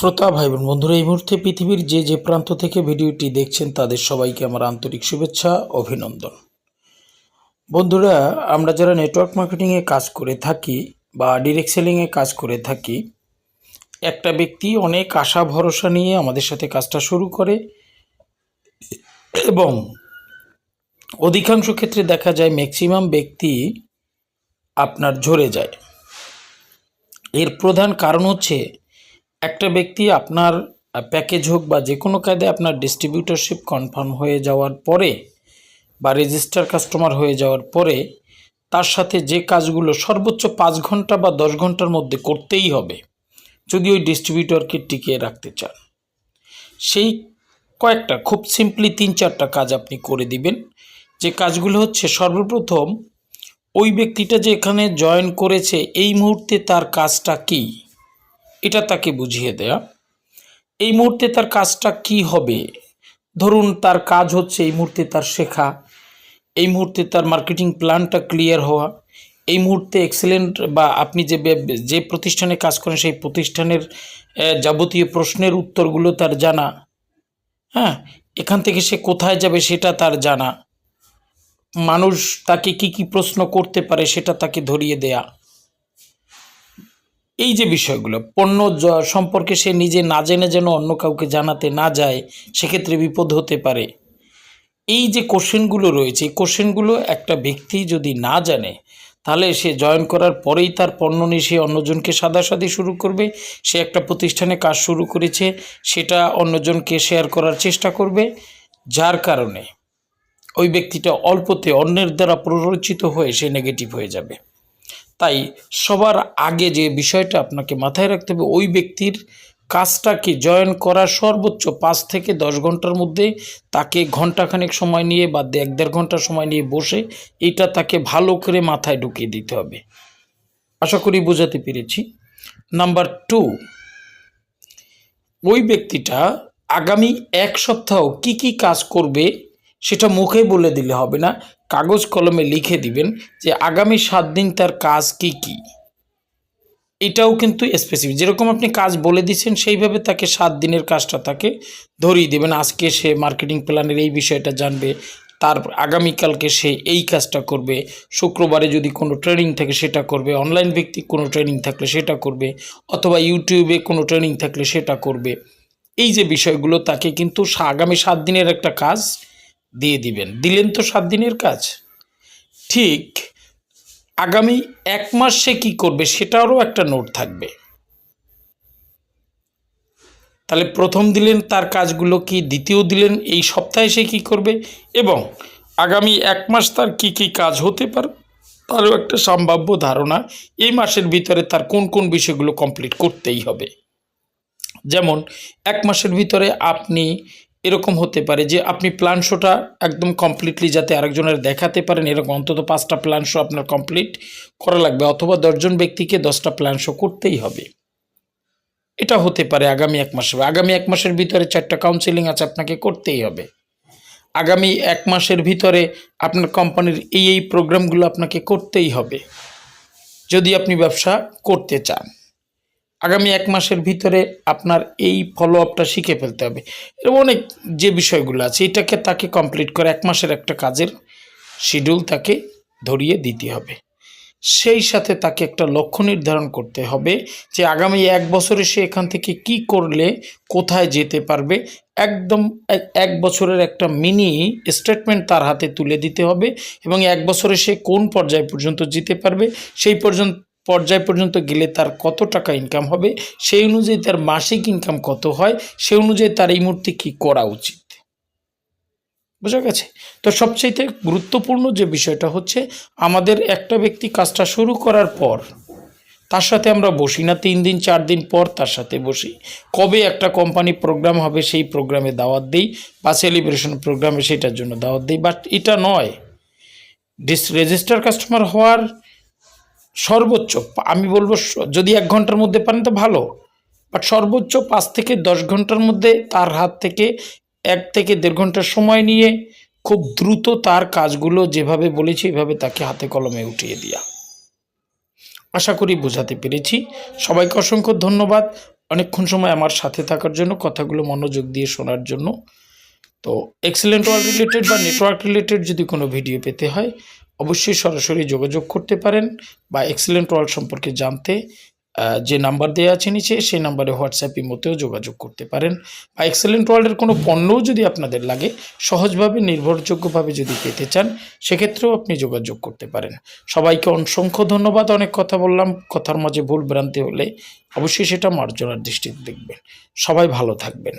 শ্রোতা ভাই বোন বন্ধুরা, এই মুহূর্তে পৃথিবীর যে যে প্রান্ত থেকে ভিডিওটি দেখছেন, তাদের সবাইকে আমার আন্তরিক শুভেচ্ছা, অভিনন্দন। বন্ধুরা, আমরা যারা নেটওয়ার্ক মার্কেটিংয়ে কাজ করে থাকি বা ডিরেক্ট সেলিংয়ে কাজ করে থাকি, একটা ব্যক্তি অনেক আশা, ভরসা নিয়ে আমাদের সাথে কাজটা শুরু করে এবং অধিকাংশ ক্ষেত্রে দেখা যায় ম্যাক্সিমাম ব্যক্তি আপনার ঝরে যায়। এর প্রধান কারণ হচ্ছে একটা ব্যক্তি আপনার প্যাকেজ হোক বা যে কোনো কায়দে আপনার ডিস্ট্রিবিউটরশিপ কনফার্ম হয়ে যাওয়ার পরে বা রেজিস্টার কাস্টমার হয়ে যাওয়ার পরে, তার সাথে যে কাজগুলো সর্বোচ্চ পাঁচ ঘণ্টা বা দশ ঘণ্টার মধ্যে করতেই হবে, যদি ওই ডিস্ট্রিবিউটরকে টিকিয়ে রাখতে চান। সেই কয়েকটা, খুব সিম্পলি তিন চারটা কাজ আপনি করে দিবেন। যে কাজগুলো হচ্ছে সর্বপ্রথম, ওই ব্যক্তিটা যে এখানে জয়েন করেছে, এই মুহূর্তে তার কাজটা কী? এটা তাকে বুঝিয়ে দেয়া। এই মুহূর্তে তার কাজটা কি হবে? ধরুন তার কাজ হচ্ছে এই মুহূর্তে তার শেখা, এই মুহূর্তে তার মার্কেটিং প্ল্যানটা ক্লিয়ার হওয়া, এই মুহূর্তে এক্সেলেন্ট বা আপনি যে যে প্রতিষ্ঠানে কাজ করেন সেই প্রতিষ্ঠানের যাবতীয় প্রশ্নের উত্তরগুলো তার জানা। হ্যাঁ এখান থেকে সে কোথায় যাবে সেটা তার জানা। মানুষ তাকে কি কি প্রশ্ন করতে পারে সেটা তাকে ধরিয়ে দেয়া। এই যে বিষয়গুলো, পণ্য সম্পর্কে সে নিজে না জেনে যেন অন্য কাউকে জানাতে না যায়, সেক্ষেত্রে বিপদ হতে পারে। এই যে কোশ্চেনগুলো রয়েছে, এই কোশ্চেনগুলো একটা ব্যক্তি যদি না জানে, তাহলে সে জয়েন করার পরেই তার পণ্য নিয়ে সে অন্যজনকে সাদাসাদি শুরু করবে, সে একটা প্রতিষ্ঠানে কাজ শুরু করেছে, সেটা অন্যজনকে শেয়ার করার চেষ্টা করবে, যার কারণে ওই ব্যক্তিটা অল্পতে অন্যের দ্বারা প্ররোচিত হয়ে সে নেগেটিভ হয়ে যাবে। তাই সবার আগে যে বিষয়টা আপনাকে মাথায় রাখতে হবে, ওই ব্যক্তির কাজটাকে জয়েন করার সর্বোচ্চ পাঁচ থেকে দশ ঘণ্টার মধ্যে তাকে ঘন্টাখানেক সময় নিয়ে বা এক দেড় ঘণ্টা সময় নিয়ে বসে এটা তাকে ভালো করে মাথায় ঢুকিয়ে দিতে হবে। আশা করি বোঝাতে পেরেছি। নাম্বার টু, ওই ব্যক্তিটা আগামী এক সপ্তাহ কি কি কাজ করবে সেটা মুখে বলে দিলে হবে না। কাগজ কলমে লিখে দিবেন যে আগামী সাত দিন তার কাজ কি কি। এটাও কিন্তু স্পেসিফিক যেরকম আপনি কাজ বলে দিচ্ছেন, সেইভাবে তাকে সাত দিনের কাজটা তাকে ধরিয়ে দেবেন। আজকে সে মার্কেটিং প্ল্যানের এই বিষয়টা জানবে, তার আগামীকালকে সে এই কাজটা করবে, শুক্রবারে যদি কোনো ট্রেনিং থাকে সেটা করবে অনলাইন ভিত্তিক কোনো ট্রেনিং থাকলে সেটা করবে, অথবা ইউটিউবে কোনো ট্রেনিং থাকলে সেটা করবে। এই যে বিষয়গুলো, তাকে কিন্তু আগামী সাত দিনের একটা কাজ দিয়ে দিবেন। দিলেন তো সাত দিনের কাজ। ঠিক আগামী এক মাস সে কী করবে সেটারও একটা নোট থাকবে। তাহলে প্রথম দিলেন, তার কাজগুলো কি? দ্বিতীয় দিলেন, এই সপ্তাহে সে কী করবে? এবং আগামী এক মাস তার কি কি কাজ হতে পারে? তারও একটা সম্ভাব্য ধারণা। এই মাসের ভিতরে তার কোন কোন বিষয়গুলো কমপ্লিট করতেই হবে। যেমন, এক মাসের ভিতরে আপনি এরকম হতে পারে যে আপনি প্ল্যান শোটা একদম কমপ্লিটলি যাতে আরেকজনের দেখাতে পারেন, এরকম অন্তত পাঁচটা প্ল্যান শো আপনার কমপ্লিট করা লাগবে অথবা দশজন ব্যক্তিকে দশটা প্ল্যান শো করতেই হবে। এটা হতে পারে আগামী এক মাসে আগামী এক মাসের ভিতরে চারটা কাউন্সিলিং আছে আপনাকে করতেই হবে। আগামী এক মাসের ভিতরে আপনার কোম্পানির এই এই প্রোগ্রামগুলো আপনাকে করতেই হবে। যদি আপনি ব্যবসা করতে চান। আগামী এক মাসের ভিতরে আপনার এই ফলো আপটা শিখে ফেলতে হবে। এরকম অনেক যে বিষয়গুলো আছে, এটাকে তাকে কমপ্লিট করে এক মাসের একটা কাজের শিডিউল তাকে ধরিয়ে দিতে হবে। সেই সাথে তাকে একটা লক্ষ্য নির্ধারণ করতে হবে যে আগামী এক বছরে সে এখান থেকে কি করলে কোথায় যেতে পারবে। একদম এক- বছরের একটা মিনি স্টেটমেন্ট তার হাতে তুলে দিতে হবে এবং এক বছরে সে কোন পর্যায় পর্যন্ত যেতে পারবে, সেই পর্যন্ত পর্যায় পর্যন্ত গেলে তার কত টাকা ইনকাম হবে, সেই অনুযায়ী তার মাসিক ইনকাম কত হয়, সেই অনুযায়ী তার এই মুহূর্তে কী করা উচিত। বোঝা গেছে? তো সবচাইতে গুরুত্বপূর্ণ যে বিষয়টা হচ্ছে, আমাদের একটা ব্যক্তি কাজটা শুরু করার পর, তার সাথে আমরা বসি না তিন দিন, চার দিন পর তার সাথে বসি। কবে একটা কোম্পানি প্রোগ্রাম হবে সেই প্রোগ্রামে দাওয়াত দিই, বা সেলিব্রেশন প্রোগ্রামে সেটার জন্য দাওয়াত দিই বাট এটা নয়। ডিস রেজিস্টার কাস্টমার হওয়ার সর্বোচ্চ, আমি বলব যদি এক ঘণ্টার মধ্যে পারেন তো ভালো বাট সর্বোচ্চ পাঁচ থেকে দশ ঘণ্টার মধ্যে তার হাত থেকে এক থেকে দেড় ঘণ্টার সময় নিয়ে খুব দ্রুত তার কাজগুলো যেভাবে বলেছি, এভাবে তাকে হাতে কলমে উঠিয়ে দেওয়া আশা করি বোঝাতে পেরেছি। সবাইকে অসংখ্য ধন্যবাদ। অনেকক্ষণ সময় আমার সাথে থাকার জন্য, কথাগুলো মনোযোগ দিয়ে শোনার জন্য। তো এক্সেলেন্ট ওয়ার্ল্ড রিলেটেড বা নেটওয়ার্ক রিলেটেড যদি কোনো ভিডিও পেতে হয় অবশ্যই সরাসরি যোগাযোগ করতে পারেন বা এক্সেলেন্ট ওয়ার্ল্ড সম্পর্কে জানতে যে নাম্বার দেওয়া আছে নিচে, সেই নাম্বারে হোয়াটসঅ্যাপ ইমোতেও যোগাযোগ করতে পারেন। বা এক্সেলেন্ট ওয়ার্ল্ডের কোনো পণ্যও যদি আপনাদের লাগে, সহজভাবে, নির্ভরযোগ্যভাবে যদি পেতে চান, সেক্ষেত্রেও আপনি যোগাযোগ করতে পারেন। সবাইকে অসংখ্য ধন্যবাদ, অনেক কথা বললাম, কথার মাঝে ভুল ভ্রান্তি হলে অবশ্যই সেটা মার্জনার দৃষ্টিতে দেখবেন। সবাই ভালো থাকবেন।